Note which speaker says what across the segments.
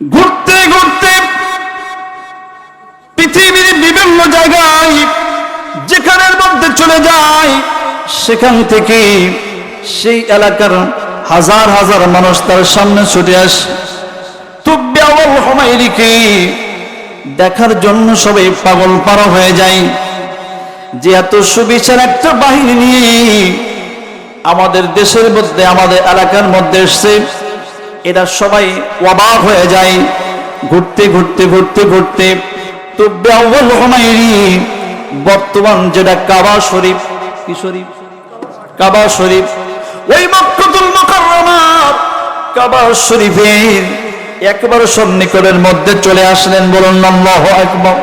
Speaker 1: ঘুরতে ঘুরতে পৃথিবীর বিভিন্ন জায়গায়, যেখানের মধ্যে চলে যায়, সেখান থেকে সেই এলাকার হাজার হাজার মানুষ তার সামনে ছুটে আসে। দেখার জন্য সবাই পাগল পারা হয়ে যায়। যে এত সুবিচার একটা বাহিনী নিয়ে আমাদের দেশের মধ্যে, আমাদের এলাকার মধ্যে এসছে। এরা সবাই অবাক হয়ে যায়। ঘুরতে ঘুরতে ঘুরতে ঘুরতে তো বর্তমান যেটা কাবা শরীফ, কি শরীফ? কাবা শরীফ। ওই মক্কাতুল মুকাররমা, কাবা শরীফের একবার সন্নিকটের মধ্যে চলে আসলেন বলুন, আল্লাহু আকবার।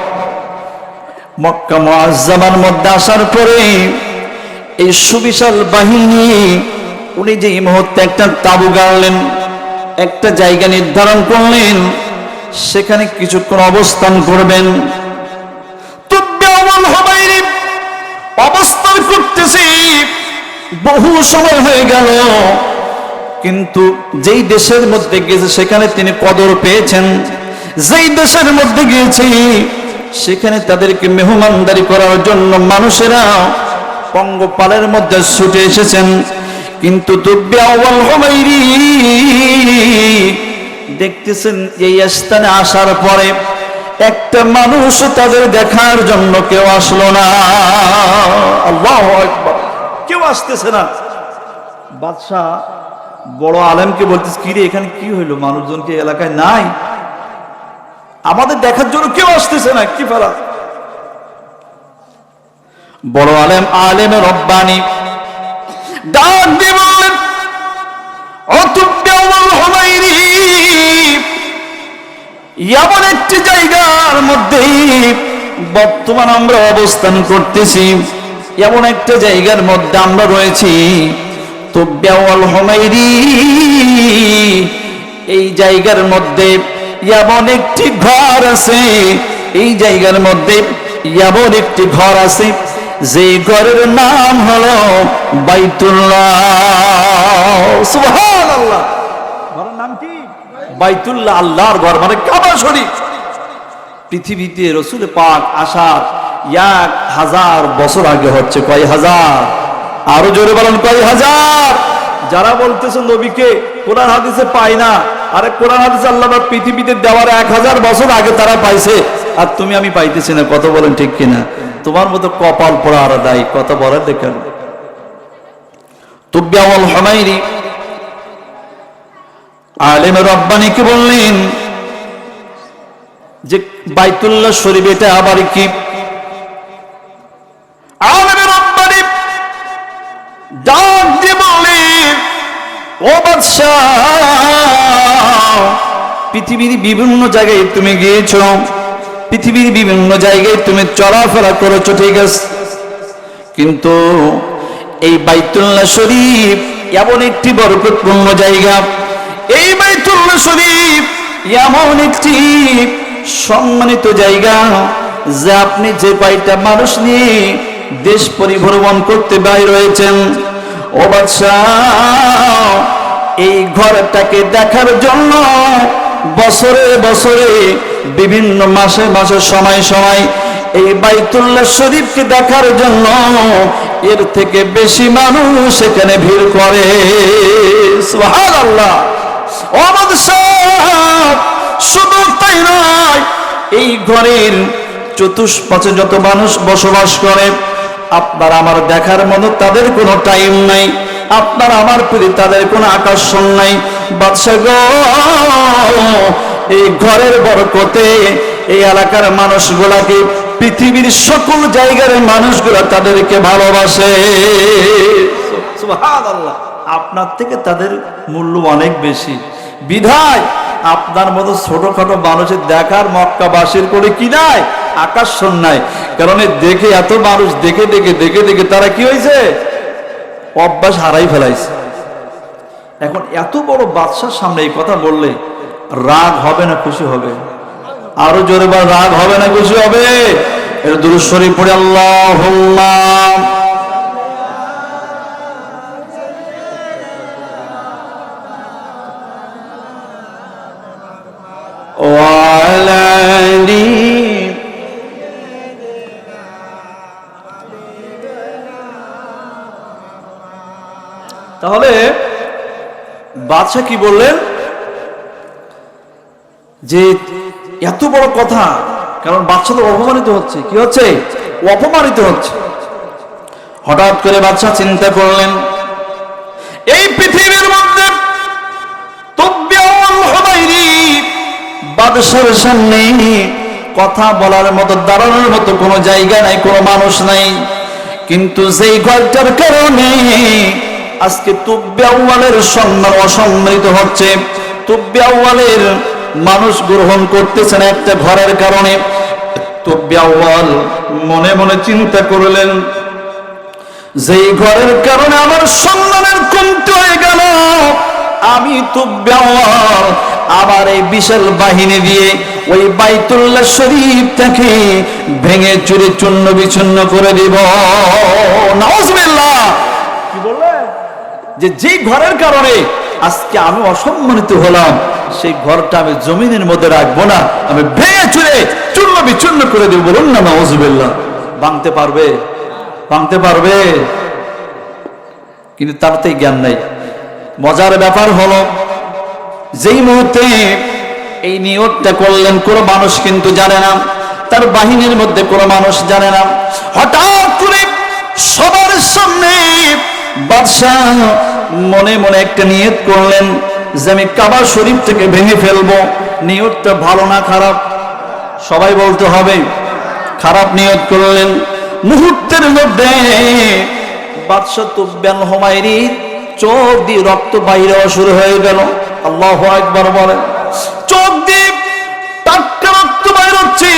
Speaker 1: মক্কা মুআজ্জামার মধ্যে আসার পরে এই সুবিশাল বাহিনী, উনি যে এই মুহূর্তে একটা তাবু গাড়লেন, একটা জায়গা নির্ধারণ করলেন, সেখানে কিছুক্ষণ অবস্থান করবেন। অবস্থান করতেছি, বহু সময় হয়ে গেল। কিন্তু যেই দেশের মধ্যে গিয়েছে, সেখানে তিনি কদর পেয়েছেন। যেই দেশের মধ্যে গিয়েছি, সেখানে তাদেরকে মেহমানদারি করার জন্য মানুষেরা পঙ্গপালের মধ্যে ছুটে এসেছেন। কিন্তু দেখতেছেন এই স্থানে আসার পরে একটা মানুষ তাদের দেখার জন্য কেউ আসলো না। কেউ আসতেছে না। বাদশাহ বড় আলেমকে বলতেছে কি রে এখানে কি হইল? মানুষজন কি এলাকায় নাই? আমাদের দেখার জন্য কেউ আসতেছে না। কি ফেলা? বড় আলেম আলেমের রব্বানি। ডাক দিয়ে বললেন এমন একটি জায়গার মধ্যে বর্তমান আমরা অবস্থান করতেছি। এমন একটা জায়গার মধ্যে আমরা রয়েছি। তো বেওয়াল হুমাইরি এই জায়গার মধ্যে এমন একটি ঘর আছে। এই জায়গার মধ্যে এমন একটি ঘর আছে। যে ঘরের নাম হলো বাইতুল্লাহ। নাম বাইতুল্লাহ, আল্লাহর ঘর মানে কাবা শরীফ। পৃথিবীতে রসুল পাক আসার এক হাজার বছর আগে হচ্ছে কয় হাজার? আরও জোরে বলেন কয় হাজার? যারা বলতেছে নবীকে, কোরআন হাদিসে পায় না, আরে কোরআন হাদিসে আল্লাহ পৃথিবীতে দেওয়ার এক হাজার বছর আগে তারা পাইছে। আর তুমি আমি পাইতেছি না কত বলেন ঠিক কিনা? তোমার মতো কপাল পড়া আর দায়ী কত বলেন দেখেন হমাইরি আলেম রব্বানিকে বললেন? যে বাইতুল্লাহ শরীফ এটা আবার কি? রব্বানি পৃথিবীর বিভিন্ন জায়গায় তুমি গিয়েছো পৃথিবীর বিভিন্ন জায়গায় তুমি চলাফেরা করেছ, ঠিক আছে? কিন্তু এই বাইতুল্লাহ শরীফ এমন একটি বরকতপূর্ণ জায়গা। এই বাইতুল্লাহ শরীফ এমন একটি সম্মানিত জায়গা যে আপনি যে কয়টা মানুষ নিয়ে দেশ পরিভ্রমণ করতে বাইর রয়েছেন ও এই ঘরটাকে দেখার জন্য বছরে বছরে বিভিন্ন মাসে মাসে, সময় সময় এই বাইতুল্লাহ শরীফকে দেখার জন্য এর থেকে বেশি মানুষ এখানে ভিড় করে। সব শুধু তাই নয়, এই ঘরের চতুষ্পাশে যত মানুষ বসবাস করে, আপনার আমার দেখার মতো তাদের কোনো টাইম নাই, আপনার আমার প্রতি তাদের কোনো আকর্ষণ নাই। বাদশাহ এই ঘরের বরকতে এই এলাকার মানুষগুলাকে পৃথিবীর সকল জায়গার মানুষগুলা তাদেরকে ভালোবাসে। আপনার থেকে তাদের মূল্য অনেক বেশি। বিধায় আপনার মতো ছোটখাটো মানুষের দেখার মক্কাবাসীর করে কি নাই? আকর্ষণ নাই। কারণ দেখে এত মানুষ দেখে দেখে দেখে দেখে তারা কি হয়েছে অভ্যাস হারাই ফেলাইছে। এখন এত বড় বাদশার সামনে এই কথা বললে রাগ হবে না খুশি হবে? আরও জোরে বা রাগ হবে না খুশি হবে? এর দুরুশ্বরী পড়ে আল্লাহ তাহলে বাদশাহ কি বললেন? যে এত বড় কথা, কারণ বাচ্চা তো অপমানিত হচ্ছে। কি হচ্ছে? অপমানিত হচ্ছে। হঠাৎ করে বাচ্চা চিন্তা করলেন, এই পৃথিবীর মধ্যে বাদশার সামনে কথা বলার মতো, দাঁড়ানোর মতো কোনো জায়গা নাই, কোনো মানুষ নাই। কিন্তু সেই ঘরটার কারণে আজকে তুব্বিয়াওয়ালের সম্মান অসম্মানিত হচ্ছে তুব্বিয়াওয়ালের মানুষ গ্রহণ করতেছেন একটা ঘরের কারণে। তুব্বিয়াওয়াল মনে মনে চিন্তা করলেন যেই ঘরের কারণে আমার সম্মানের কমতে হয়ে গেল আমি তো ব্যবহার আবার এই বিশাল বাহিনী দিয়ে ওই বাইতুল্লাহ শরীফটাকে ভেঙে চুরে চূর্ণ বিচ্ছিন্ন করে দিব। নওয়াজবিল্লাহ কি বললেন? যে যে ঘরের কারণে আজকে আমি অসম্মানিত হলাম। সেই ঘরটা আমি জমিনের মধ্যে রাখব না। আমি ভেঙে চুরে চূর্ণ বিচ্ছিন্ন করে দেব বলুন না নওয়াজবিল্লাহ ভাঙতে পারবে? ভাঙতে পারবে? কিন্তু তার তো জ্ঞান নাই। মজার ব্যাপার হলো, যেই মুহূর্তে এই নিয়োগটা করলেন, কোনো মানুষ কিন্তু জানে না। তার বাহিনীর মধ্যে কোনো মানুষ জানে না। হঠাৎ করে সবার সামনে বাদশাহ মনে মনে একটা নিয়ত করলেন যে আমি কাবা শরীফ থেকে ভেঙে ফেলব, নিয়তটা ভালো না খারাপ? সবাই বলতে হবে, খারাপ নিয়ত করলেন। মুহূর্তের মধ্যে বাদশাহ তুব্যান হোমায়রি চোখ দিয়ে রক্ত বাইরে শুরু হয়ে গেল। আল্লাহ একবার বলেন, চোখ দিয়ে টাটকা রক্ত বাইর হচ্ছে।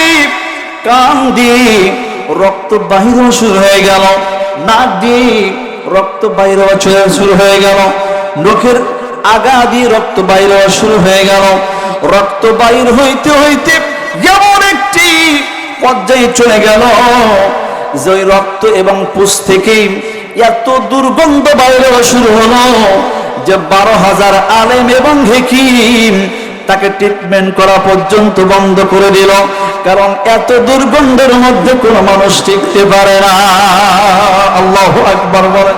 Speaker 1: কান দিয়ে রক্ত বাহির শুরু হয়ে গেল। নাক দিয়ে রক্ত বাইর শুরু হয়ে গেল। নখের আগা দিয়ে রক্ত বাইর শুরু হয়ে গেল। রক্ত বাইর হইতে হইতে যেমন একটি পর্যায়ে চলে গেল যে রক্ত এবং পুষ থেকে এত দুর্গন্ধ বাইরে শুরু হলো যে বারো হাজার আলেম এবং হেকিম তাকে ট্রিটমেন্ট করা পর্যন্ত বন্ধ করে দিল। কারণ এত দুর্গন্ধের মধ্যে কোনো মানুষ টিকতে পারে না। আল্লাহ একবার বলে।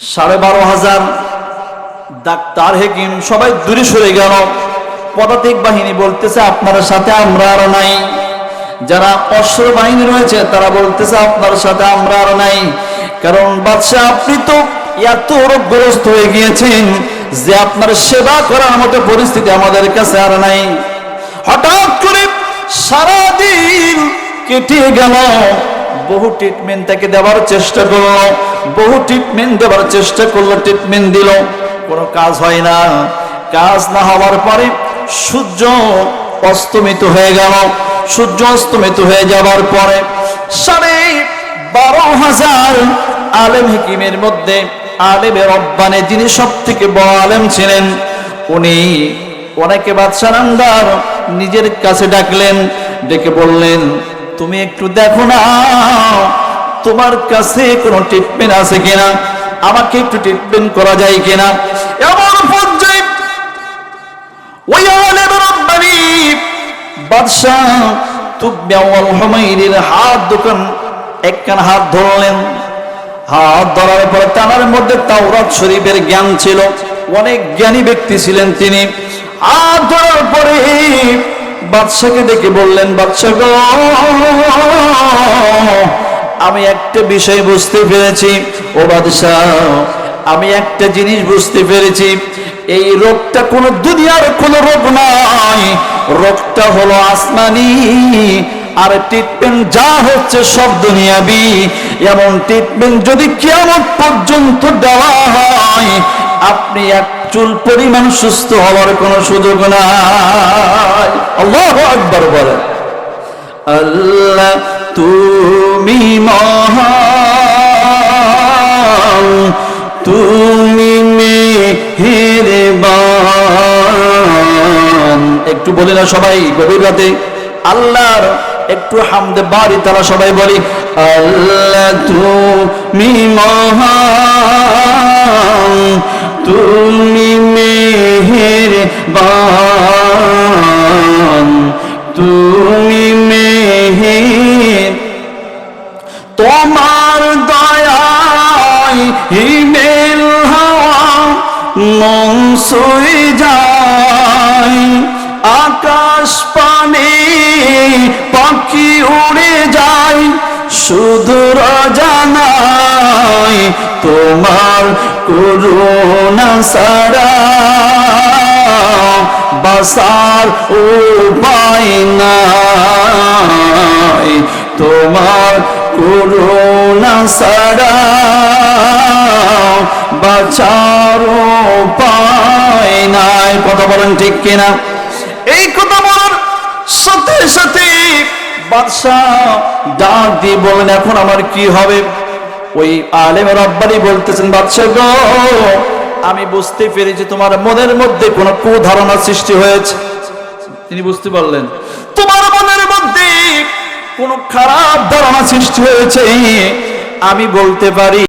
Speaker 1: সাড়ে বারো হাজার ডাক্তার হেকিম, সবাই দূরে সরে গেল। পদাতিক বাহিনী বলতেছে, আপনার সাথে আমরা আর নাই। যারা অস্ত্র বাহিনী রয়েছে, তারা বলতেছে, আপনার সাথে আমরা আর নাই। কারণ বাদশাহ, আপনি তো এত রোগগ্রস্ত হয়ে গিয়েছেন যে আপনার সেবা করার মতো পরিস্থিতি আমাদের কাছে আর নাই। হঠাৎ করে সারাদিন কেটে গেল। বহু ট্রিটমেন্ট তাকে দেওয়ার চেষ্টা করল। বহু ট্রিটমেন্ট দেওয়ার চেষ্টা করল ট্রিটমেন্ট দিল। কোনো কাজ হয় না। কাজ না হওয়ার পরে সূর্য অস্তমিত হয়ে গেল। সূর্য অস্তমিত হয়ে যাওয়ার পরে সাড়ে বারো হাজার আলেম হিকিমের মধ্যে আলেমের রব্বানে যিনি সব থেকে বড় আলেম ছিলেন, উনি অনেকে বাদশাহ নান্দার নিজের কাছে ডাকলেন, ডেকে বললেন, তুমি একটু দেখো না তোমার কাছে কোনো ট্রিটমেন্ট আছে কিনা? আমাকে একটু ট্রিটমেন্ট করা যায় কিনা? এমন হাত হাত ধরার পরে মধ্যে শরীফের জ্ঞান ছিল। অনেক জ্ঞানী ব্যক্তি ছিলেন তিনি। হাত ধরার পরে বাদশাকে ডেকে বললেন, বাদশাহ আমি একটা বিষয় বুঝতে পেরেছি, ও বাদশাহ, আমি একটা জিনিস বুঝতে পেরেছি, এই রোগটা কোনো দুনিয়ার কোনো রোগ নয়, রোগটা হলো আসমানি, আর ট্রিটমেন্ট যা হচ্ছে সব দুনিয়াবি, এমন ট্রিটমেন্ট যদি কেমন পর্যন্ত দেওয়া হয়, আপনি এক চুল পরিমাণ সুস্থ হওয়ার কোনো সুযোগ নাই। আল্লাহ একবার বলেন। আল্লাহ, তুমি মহান। তুমি মেহেরবান। একটু বলি না সবাই, গভীর রাতে। আল্লাহর একটু হামদে বাড়ি তারা সবাই বলি, আল্লাহ, তুমি মহান। তুমি মেহেরবান। তুমি তোমার দয়ায় হিমেল মন সই যায়। আকাশ পানে পাখি উড়ে যায়। শুধু জানাই তোমার করুণা সারা বাসার উপায় নাই। তোমার করুণা সারা বাঁচার উপায় নাই। কথা বলেন ঠিক কিনা? এই কথা বলার সাথে সাথে বাদশাহ ডাক দিয়ে বলেন এখন আমার কি হবে? ওই আলেম রব্বানি বলতেছেন, বাদশাহ গো, আমি বুঝতে পেরেছি তোমার মনের মধ্যে কোনো কুধারণা সৃষ্টি হয়েছে। তিনি বুঝতে পারলেন, তোমার মনের মধ্যে কোনো খারাপ ধারণা সৃষ্টি হয়েছে। আমি বলতে পারি